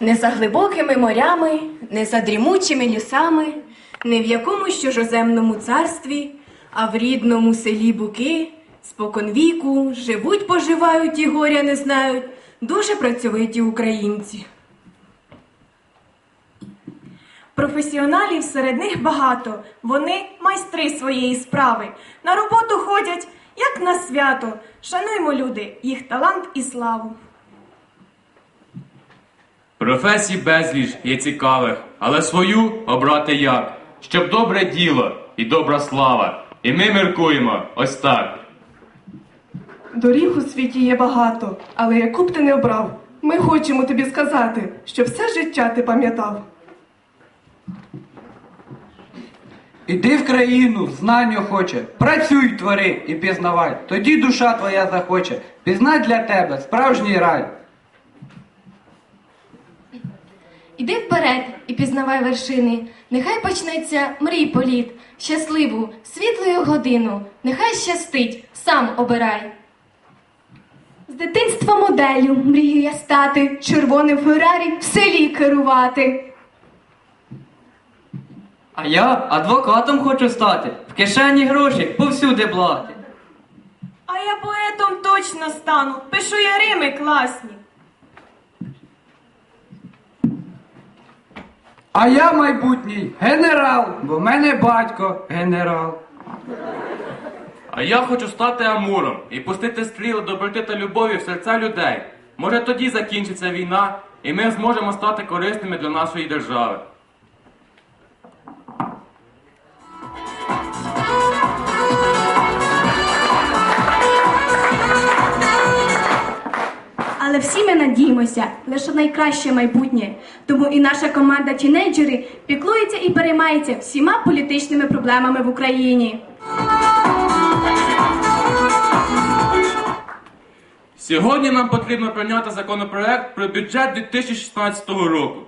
Не за глибокими морями, не за дрімучими лісами, не в якомусь чужоземному царстві, а в рідному селі Буки споконвіку живуть, поживають і горя не знають дуже працьовиті українці. Професіоналів серед них багато. Вони майстри своєї справи. На роботу ходять, як на свято. Шануймо, люди, їх талант і славу. Професій безліч є цікавих, але свою обрати як, щоб добре діло і добра слава. І ми міркуємо ось так. Доріг у світі є багато, але яку б ти не обрав, ми хочемо тобі сказати, що все життя ти пам'ятав. Іди в країну, знань охоче, працюй, твори і пізнавай, тоді душа твоя захоче, пізнать для тебе справжній рай. Іди вперед і пізнавай вершини. Нехай почнеться мрій політ, щасливу, світлою годину. Нехай щастить, сам обирай. З дитинства моделлю мрію я стати, червоним Феррарі в селі керувати. А я адвокатом хочу стати, в кишені гроші повсюди блати. А я поетом точно стану. Пишу я рими класні. А я майбутній генерал, бо в мене батько генерал. А я хочу стати Амуром і пустити стріли доброти та любові в серця людей. Може тоді закінчиться війна, і ми зможемо стати корисними для нашої держави. Але всі ми надіємося лише найкраще майбутнє. Тому і наша команда тінейджери піклується і переймається всіма політичними проблемами в Україні. Сьогодні нам потрібно прийняти законопроект про бюджет 2016 року.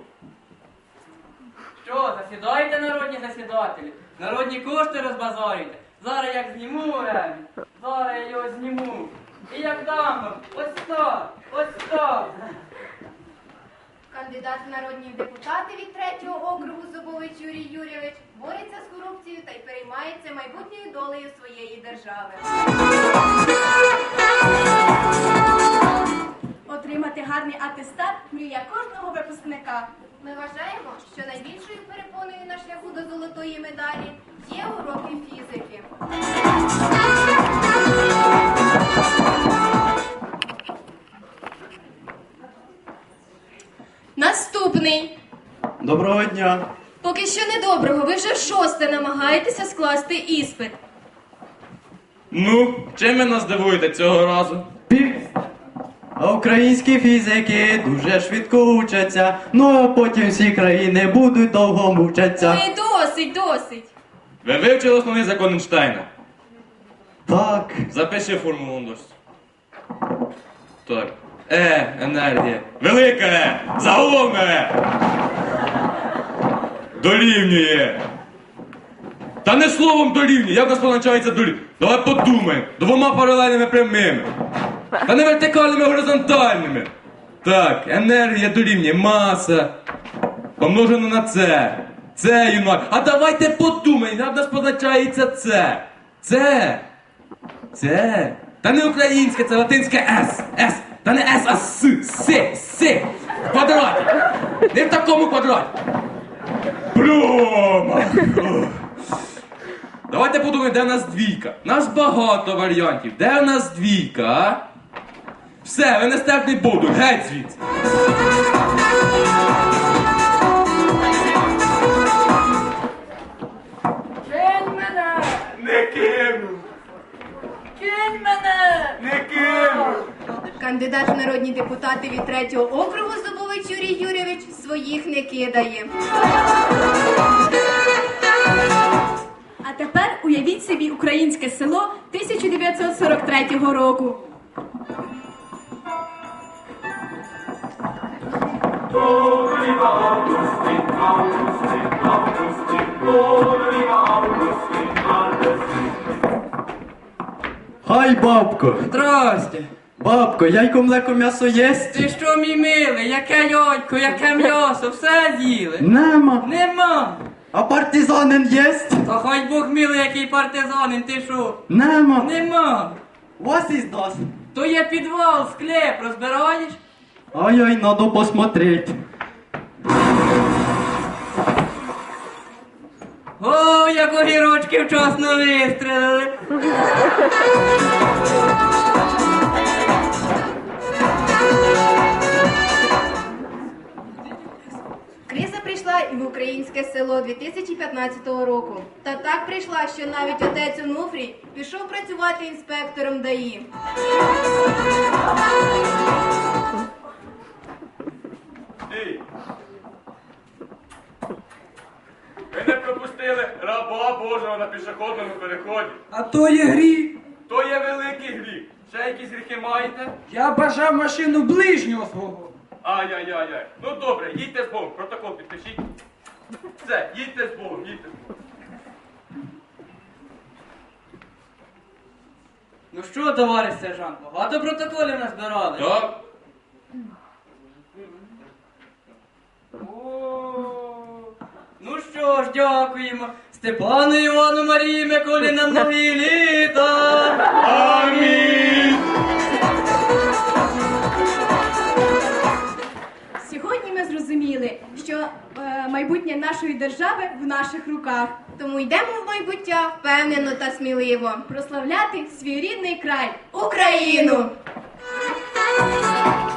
Що, засідаєте, народні засідателі? Народні кошти розбазарюєте? Зараз як зніму зараз я його зніму. І як вам, ось так, ось так. Кандидат в народні депутати від третього округу Зубович Юрій Юрійович бореться з корупцією та й переймається майбутньою долею своєї держави. Отримати гарний атестат мрія кожного випускника. Ми вважаємо, що найбільшою перепоною на шляху до золотої медалі є уроки фізики. Намагаєтеся скласти іспит. Ну, чим ви нас здивуєте цього разу? А українські фізики дуже швидко учаться, ну а потім всі країни будуть довго мучаться. Ой, досить, досить. Ви вивчили основний закон Ейнштейна? Так, Запиши формулу на. Так. Е, енергія. Велика Е! Заголовне Е! Дорівнює. Та не словом дорівнює, як нас позначається дорівнює? Давай подумаємо. Двома паралельними прямими. Та не вертикальними, а горизонтальними. Так, енергія дорівнює, маса. Помножено на це. Це юнак. А давайте подумаємо, як нас позначається це. Це. Це. Та не українське, це латинське С. С. Та не С, а С. С. С. В квадраті. Не в такому квадраті. Прямо. Давайте подумаємо, де в нас двійка. У нас багато варіантів. Де в нас двійка, а? Все, ви нестерпний буду, геть звідси. Кинь мене! Не кину! Кинь мене! Не кину! Кандидат в народні депутати від третього округу Зубович Юрій Юрійович своїх не кидає. Уявіть собі українське село 1943 року. хай бабко. Здрасте! Бабко, яйко млеко м'ясо єсть? Ти що, мій милий, яке льодько, яке м'ясо, все з'їли? Нема. Нема! А партизанин єсть? Та хай Бог милий, який партизанин, ти що? Нема. Нема! Вас із нас. То є підвал, склеп, розбираєш? Ай-ай, надо посмотреть. О, як огірочки вчасно вистрелили! В українське село 2015 року. Та так прийшла, що навіть отець Онуфрій пішов працювати інспектором ДАІ. Ей! Ви не пропустили раба Божого на пішохідному переході. А то є гріх. То є великий гріх. Ще якісь гріхи маєте? Я бажав машину ближнього свого. Ай-яй-яй-яй. Ну добре, їдьте з Богом, протокол підпишіть. Все, їдьте з Богом, їдьте з Богом. Ну що, товариш сержант, багато протоколів назбирали? Так. О, Ну що ж, дякуємо. Степану Івану Марії Миколі на многі літа. Амінь! Нашої держави в наших руках. Тому йдемо в майбуття впевнено та сміливо. Прославляти свій рідний край Україну! Україну!